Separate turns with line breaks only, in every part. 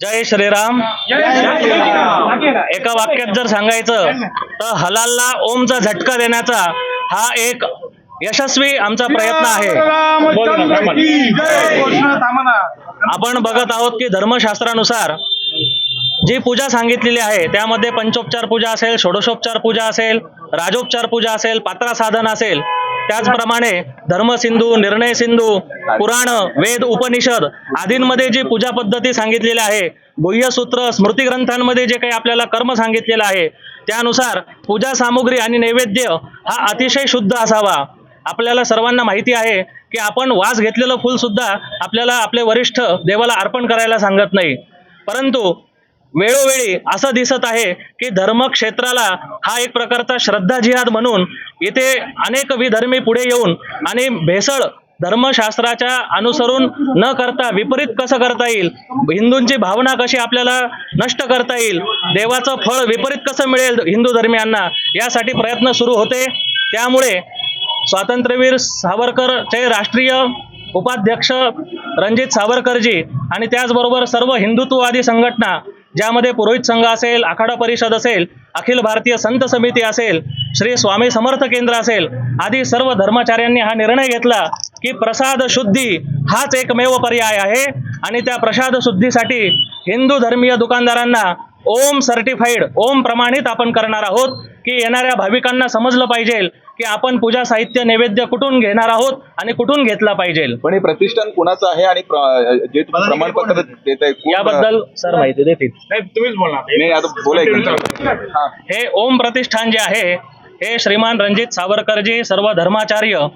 जय श्रीराम. एका वाक्यात जर सांगायचं तर हलालला ओमचा झटका देण्याचा हा एक यशस्वी आमचा प्रयत्न आहे. आपण बघत आहोत की धर्मशास्त्रानुसार जी पूजा सांगितलेली आहे त्यामध्ये पंचोपचार पूजा असेल षोडशोपचार पूजा असेल राजोपचार पूजा असेल पात्रा साधन असेल त्याचप्रमाणे धर्मसिंधू निर्णय सिंधू पुराण वेद उपनिषद आदींमध्ये जी पूजा पद्धती सांगितलेली आहे गुह्यसूत्र स्मृतिग्रंथांमध्ये जे काही आपल्याला कर्म सांगितलेलं आहे त्यानुसार पूजा सामुग्री आणि नैवेद्य हा अतिशय शुद्ध असावा. आपल्याला सर्वांना माहिती आहे की आपण वास घेतलेलं फुल सुद्धा आपल्याला आपले वरिष्ठ देवाला अर्पण करायला सांगत नाही. परंतु वेळोवेळी असं दिसत आहे की धर्मक्षेत्राला हा एक प्रकारचा श्रद्धा जिहाद म्हणून इथे अनेक विधर्मी पुढे येऊन आणि भेसळ धर्मशास्त्राच्या अनुसरून न करता विपरीत कसं करता येईल? हिंदूंची भावना कशी आपल्याला नष्ट करता येईल? देवाचं फळ विपरीत कसं मिळेल हिंदू धर्मियांना? यासाठी प्रयत्न सुरू होते. त्यामुळे स्वातंत्र्यवीर सावरकरचे राष्ट्रीय उपाध्यक्ष रणजित सावरकरजी आणि त्याचबरोबर सर्व हिंदुत्ववादी संघटना ज्यामध्ये पुरोहित संघ असेल आखाडा परिषद असेल अखिल भारतीय संत समिती असेल श्री स्वामी समर्थ केंद्र असेल आदी सर्व धर्माचार्यांनी हा निर्णय घेतला की प्रसाद शुद्धी हाच एकमेव पर्याय आहे. आणि त्या प्रसाद शुद्धीसाठी हिंदू धर्मीय दुकानदारांना ओम सर्टिफाईड ओम प्रमाणित आपण करणार आहोत. की येणाऱ्या भाविकांना समजलं पाहिजे की आपण पूजा साहित्य नैवेद्य कुठून घेणार आहोत आणि कुठून घेतला पाहिजे.
पण हे प्रतिष्ठान कुणाचं आहे आणि प्र- जे प्रमाणपत्र देत आहे
याबद्दल सर माहिती देतील.
तुम्हीच बोला
नाही आता बोला एक मिनिट. हा.
हे ओम प्रतिष्ठान जे आहे हे श्रीमान रणजित सावरकरजी सर्व धर्माचार्य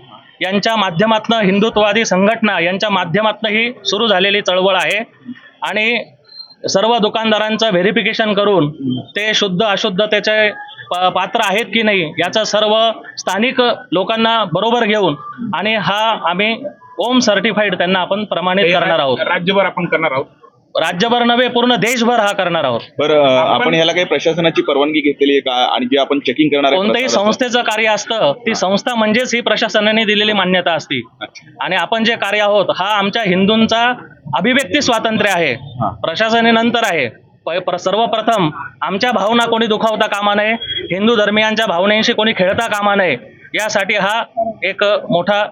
यांच्या माध्यमातनं हिंदुत्ववादी संघटना यांच्या माध्यमातनं ही सुरू झालेली चळवळ आहे. आणि सर्व दुकानदारांचं व्हेरिफिकेशन करून ते शुद्ध अशुद्धतेचे पात्र आहेत की नाही याचं सर्व स्थानिक लोकांना बरोबर घेऊन आणि हा आम्ही ओम सर्टिफाईड त्यांना आपण प्रमाणित करणार आहोत.
राज्यभर आपण करणार आहोत?
राज्यभर नव्हे पूर्ण देशभर हा करणार आहोत.
बरं आपण ह्याला काही प्रशासनाची परवानगी घेतलेली आहे का? आणि जे आपण चेकिंग करणार आहे
कोणत्याही? संस्थेचं कार्य असतं ती संस्था म्हणजेच ही प्रशासनाने दिलेली मान्यता असती.
अच्छा.
आणि आपण जे कार्य आहोत हा आमच्या हिंदूंचा अभिव्यक्ती स्वातंत्र्य आहे.
हा.
प्रशासनेनंतर आहे. सर्वप्रथम आमच्या भावना कोणी दुखावता कामा नये. हिंदू धर्मियांच्या भावनेशी कोणी खेळता कामा नये. यासाठी हा एक मोठा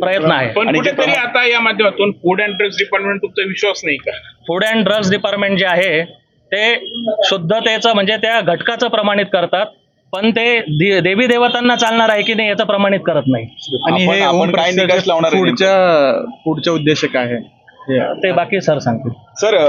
प्रयत्न आहे.
पण कुठेतरी आता या माध्यमातून फूड अँड ड्रग्स डिपार्टमेंट तुमचा विश्वास नाही का?
फूड अँड ड्रग्स डिपार्टमेंट जे आहे ते शुद्धतेचं म्हणजे त्या घटकाचं प्रमाणित करतात. पण ते देवी देवतांना चालणार आहे की नाही याचं प्रमाणित करत नाही.
आणि हे आपण काय निकष लावणार आहे
पुढच्या पुढच्या उद्देश काय आहे.
ते बाकी सर सांगतील.
सर